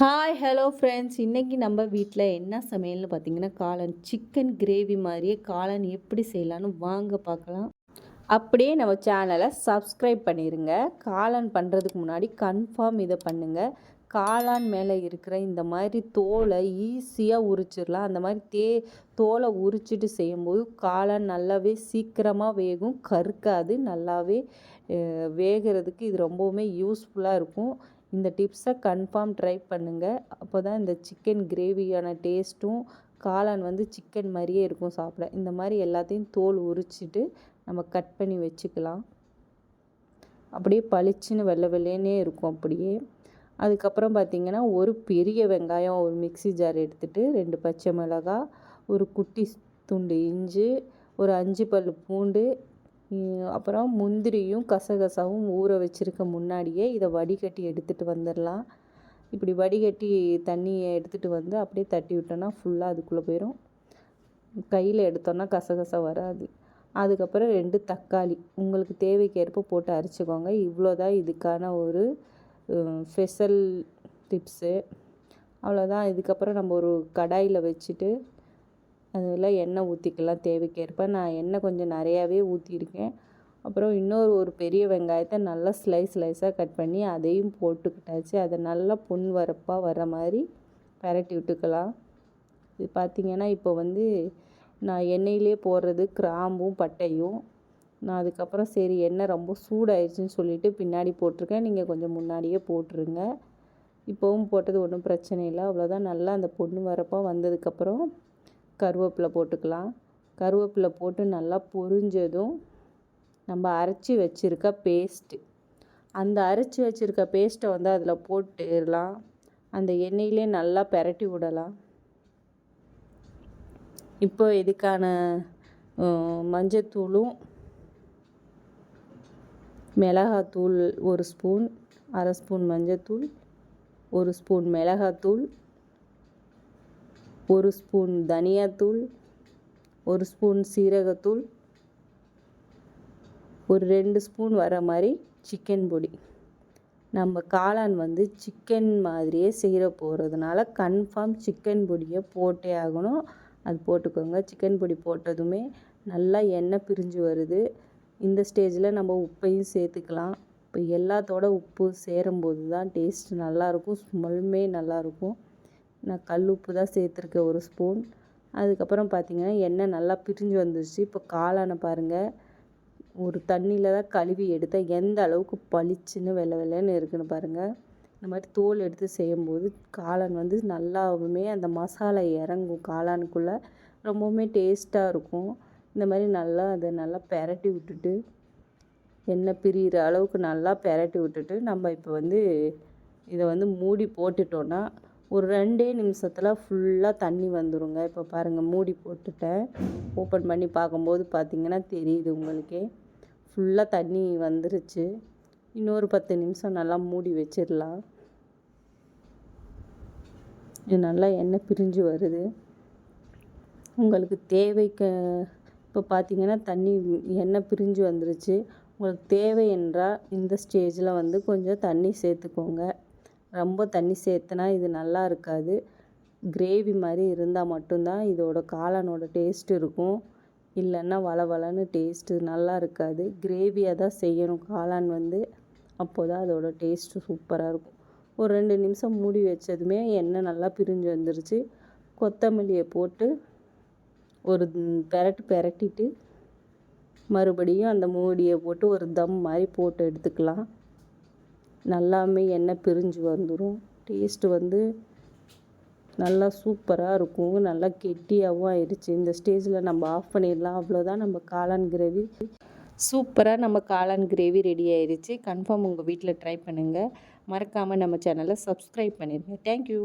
Hi hello friends இன்றைக்கி நம்ம வீட்டில் என்ன சமையல்னு பார்த்தீங்கன்னா காளான் சிக்கன் கிரேவி மாதிரியே காளான் எப்படி செய்யலான்னு வாங்க பார்க்கலாம் அப்படியே நம்ம சேனலை சப்ஸ்கிரைப் பண்ணிடுங்க காளான் பண்ணுறதுக்கு முன்னாடி கன்ஃபார்ம் இதை பண்ணுங்கள் காளான் மேலே இருக்கிற இந்த மாதிரி தோலை ஈஸியாக உரிச்சிடலாம். அந்த மாதிரி தே தோலை உரிச்சிட்டு செய்யும்போது காளான் நல்லாவே சீக்கிரமாக வேகும். கருக்காது. நல்லாவே வேகிறதுக்கு இது ரொம்பவுமே யூஸ்ஃபுல்லாக இருக்கும். இந்த டிப்ஸை கன்ஃபார்ம் ட்ரை பண்ணுங்கள் அப்போ தான் இந்த சிக்கன் கிரேவியான டேஸ்ட்டும் காளான் வந்து சிக்கன் மாதிரியே இருக்கும் சாப்பிட. இந்த மாதிரி எல்லாத்தையும் தோல் உரிச்சிட்டு நம்ம கட் பண்ணி வச்சுக்கலாம். அப்படியே பளிச்சுன்னு வெள்ளை வெள்ளையனே இருக்கும் அப்படியே. அதுக்கப்புறம் பார்த்திங்கன்னா ஒரு பெரிய வெங்காயம் ஒரு மிக்சி ஜார் எடுத்துகிட்டு ரெண்டு பச்சை மிளகாய் ஒரு குட்டி துண்டு இஞ்சி ஒரு அஞ்சு பல் பூண்டு அப்புறம் முந்திரியும் கசகசாவும் ஊற வச்சுருக்க முன்னாடியே இதை வடிகட்டி எடுத்துகிட்டு வந்துடலாம். இப்படி வடிகட்டி தண்ணியை எடுத்துகிட்டு வந்து அப்படியே தட்டி விட்டோன்னா ஃபுல்லாக அதுக்குள்ளே போயிடும். கையில் எடுத்தோன்னா கசகசா வராது. அதுக்கப்புறம் ரெண்டு தக்காளி. உங்களுக்கு தேவைக்கேற்ப போட்டு அரைச்சிக்கோங்க. இவ்வளோ தான் இதுக்கான ஒரு ஸ்பெஷல் டிப்ஸு அவ்வளோதான். இதுக்கப்புறம் நம்ம ஒரு கடாயில் வச்சுட்டு அதில் எண்ணெய் ஊற்றிக்கலாம் தேவைக்கேற்ப. நான் எண்ணெய் கொஞ்சம் நிறையாவே ஊற்றிருக்கேன் அப்புறம் இன்னொரு ஒரு பெரிய வெங்காயத்தை நல்லா ஸ்லைஸ் ஸ்லைஸாக கட் பண்ணி அதையும் போட்டுக்கிட்டாச்சு. அதை நல்லா பொன் வரப்பாக வர மாதிரி பரட்டி விட்டுக்கலாம். இது பார்த்திங்கன்னா இப்போ வந்து நான் எண்ணெயிலே போடுறது கிராம்பும் பட்டையும். நான் அதுக்கப்புறம் சரி எண்ணெய் ரொம்ப சூடாயிடுச்சுன்னு சொல்லிவிட்டு பின்னாடி போட்டிருக்கேன். நீங்கள் கொஞ்சம் முன்னாடியே போட்டுருங்க. இப்போவும் போட்டது ஒன்றும் பிரச்சனை இல்லை. அவ்வளோதான் நல்லா அந்த பொண்ணு வரப்பாக வந்ததுக்கப்புறம் கருவேப்பிலை போட்டுக்கலாம். கருவேப்பிலை போட்டு நல்லா பொரிஞ்சதும் நம்ம அரைச்சி வச்சுருக்க பேஸ்ட்டு அந்த அரைச்சி வச்சுருக்க பேஸ்ட்டை வந்து அதில் போட்டுடலாம். அந்த எண்ணெயிலே நல்லா பெரட்டி விடலாம். இப்போ இதுக்கான மஞ்சத்தூளும் மிளகாத்தூள் ஒரு ஸ்பூன் அரை ஸ்பூன் மஞ்சத்தூள் ஒரு ஸ்பூன் மிளகாத்தூள் ஒரு ஸ்பூன் தனியாத்தூள் ஒரு ஸ்பூன் சீரகத்தூள் ஒரு ரெண்டு ஸ்பூன் வர மாதிரி சிக்கன் பொடி. நம்ம காளான் வந்து சிக்கன் மாதிரியே செய்கிற போகிறதுனால கன்ஃபார்ம் சிக்கன் பொடியை போட்டே ஆகணும். அது போட்டுக்கோங்க. சிக்கன் பொடி போட்டதுமே நல்லா எண்ணெய் பிரிஞ்சு வருது. இந்த ஸ்டேஜில் நம்ம உப்பையும் சேர்த்துக்கலாம். இப்போ எல்லாத்தோட உப்பு சேரும்போது தான் டேஸ்ட் நல்லாயிருக்கும் ஸ்மெல்லுமே நல்லாயிருக்கும் நான் கல் உப்பு தான் சேர்த்துருக்கேன் ஒரு ஸ்பூன். அதுக்கப்புறம் பார்த்திங்கன்னா எண்ணெய் நல்லா பிரிஞ்சு வந்துருச்சு. இப்போ காளானை பாருங்கள் ஒரு தண்ணியில் தான் கழுவி எடுத்தால் எந்த அளவுக்கு பளிச்சுன்னு வெள்ளை வெள்ளைன்னு இருக்குன்னு பாருங்கள் இந்த மாதிரி தோல் எடுத்து செய்யும்போது காளான் வந்து நல்லாவுமே அந்த மசாலா இறங்கும் காளானுக்குள்ளே. ரொம்பவுமே டேஸ்ட்டாக இருக்கும். இந்த மாதிரி நல்லா அதை நல்லா பெரட்டி விட்டுட்டு எண்ணெய் பிரிகிற அளவுக்கு நல்லா பெரட்டி விட்டுட்டு நம்ம இப்போ வந்து இதை வந்து மூடி போட்டுட்டோன்னா ஒரு ரெண்டே நிமிஷத்தில் ஃபுல்லாக தண்ணி வந்துடுங்க இப்போ பாருங்கள் மூடி போட்டுட்டேன். ஓப்பன் பண்ணி பார்க்கும்போது பார்த்திங்கன்னா தெரியுது உங்களுக்கே. ஃபுல்லாக தண்ணி வந்துருச்சு. இன்னொரு பத்து நிமிஷம் நல்லா மூடி வச்சிடலாம் இது நல்லா எண்ணெய் பிரிஞ்சு வருது. உங்களுக்கு தேவைக்கு இப்போ பார்த்தீங்கன்னா தண்ணி எண்ணெய் பிரிஞ்சு வந்துருச்சு. உங்களுக்கு தேவை என்றால் இந்த ஸ்டேஜில் வந்து கொஞ்சம் தண்ணி சேர்த்துக்கோங்க. ரொம்ப தண்ணி சேர்த்துனா இது நல்லா இருக்காது. கிரேவி மாதிரி இருந்தால் மட்டும்தான் இதோட காளானோட டேஸ்ட் இருக்கும். இல்லைன்னா வளவளன்னு டேஸ்ட்டு நல்லா இருக்காது. கிரேவியாக தான் செய்யணும் காளான் வந்து. அப்போ தான் அதோட டேஸ்ட்டு சூப்பராக இருக்கும். ஒரு ரெண்டு நிமிஷம் மூடி வச்சதுமே எண்ணெய் நல்லா பிரிஞ்சு வந்துருச்சு. கொத்தமல்லியை போட்டு ஒரு பெரட்டு பெரட்டிட்டு மறுபடியும் அந்த மூடியை போட்டு ஒரு தம் மாதிரி போட்டு எடுத்துக்கலாம். நல்லாமே எண்ணெய் பிரிஞ்சு வந்துடும் டேஸ்ட்டு வந்து நல்லா சூப்பராக இருக்கும். நல்லா கெட்டியாகவும் ஆயிடுச்சு இந்த ஸ்டேஜில் நம்ம ஆஃப் பண்ணிடலாம். அவ்வளோதான் நம்ம காளான் கிரேவி சூப்பராக நம்ம காளான் கிரேவி ரெடி ஆயிடுச்சு கன்ஃபார்ம் உங்கள் வீட்டில் ட்ரை பண்ணுங்கள் மறக்காமல் நம்ம சேனலை சப்ஸ்கிரைப் பண்ணிடுங்க தேங்க்யூ